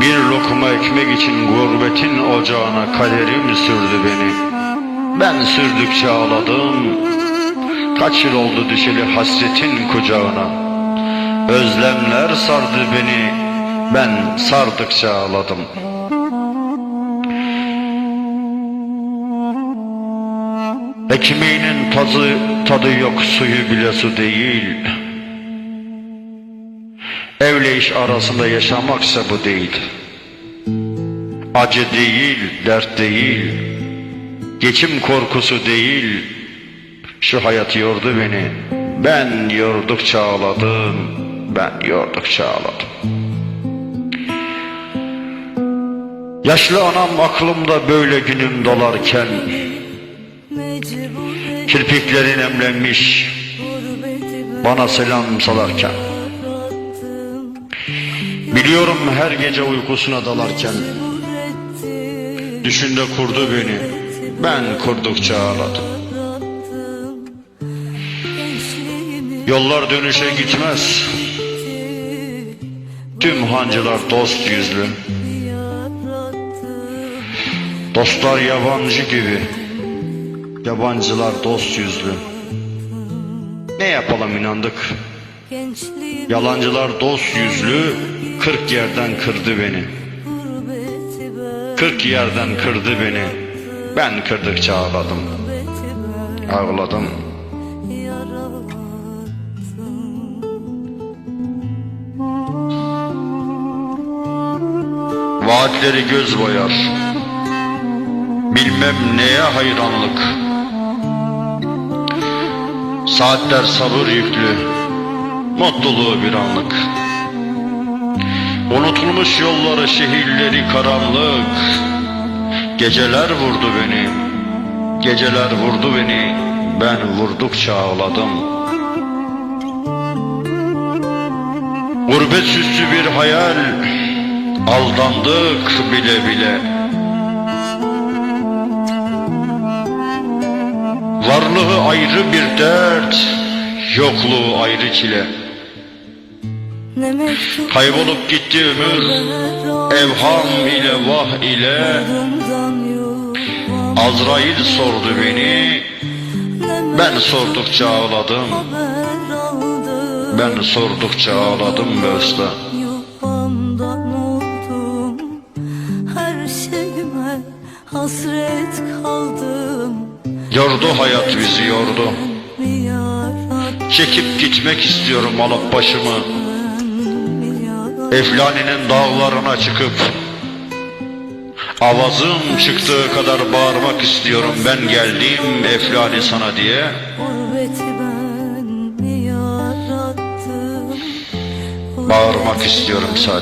Bir lokma ekmek için gurbetin ocağına kaderim sürdü beni. Ben sürdükçe ağladım. Kaç yıl oldu düşeli hasretin kucağına. Özlemler sardı beni. Ben sardıkça ağladım. Ekmeğinin tazı, tadı yok suyu bile su değil. Evle iş arasında yaşamaksa bu değil. Acı değil, dert değil. Geçim korkusu değil. Şu hayat yordu beni. Ben yordukça ağladım. Ben yordukça ağladım. Yaşlı anam aklımda böyle günüm dolarken Kirpiklerin emlenmiş bana selam salarken Biliyorum her gece uykusuna dalarken. Düşünde kurdu beni. Ben kurdukça ağladım. Yollar dönüşe gitmez. Tüm hancılar dost yüzlü. Dostlar yabancı gibi. Yabancılar dost yüzlü. Ne yapalım inandık Yalancılar dost yüzlü Kırk yerden kırdı beni. Kırk yerden kırdı beni. Ben kırdıkça ağladım. Ağladım. Vaatleri göz boyar. Bilmem neye hayranlık. Saatler sabır yüklü Mutluluğu bir anlık. Unutulmuş yolları şehirleri karanlık. Geceler vurdu beni. Geceler vurdu beni. Ben vurdukça ağladım. Gurbet süslü bir hayal. Aldandık bile bile. Varlığı ayrı bir dert Yokluğu ayrı çile Kaybolup gitti ömür Evham ile vah ile. Azrail sordu beni. Ben sordukça ağladım. Ben sordukça ağladım be usta. Hasret kaldım. Yordu hayat bizi yordu. Çekip gitmek istiyorum alıp başımı Eflani'nin dağlarına çıkıp Avazım çıktığı kadar bağırmak istiyorum Ben geldim Eflani sana diye. Bağırmak istiyorum sadece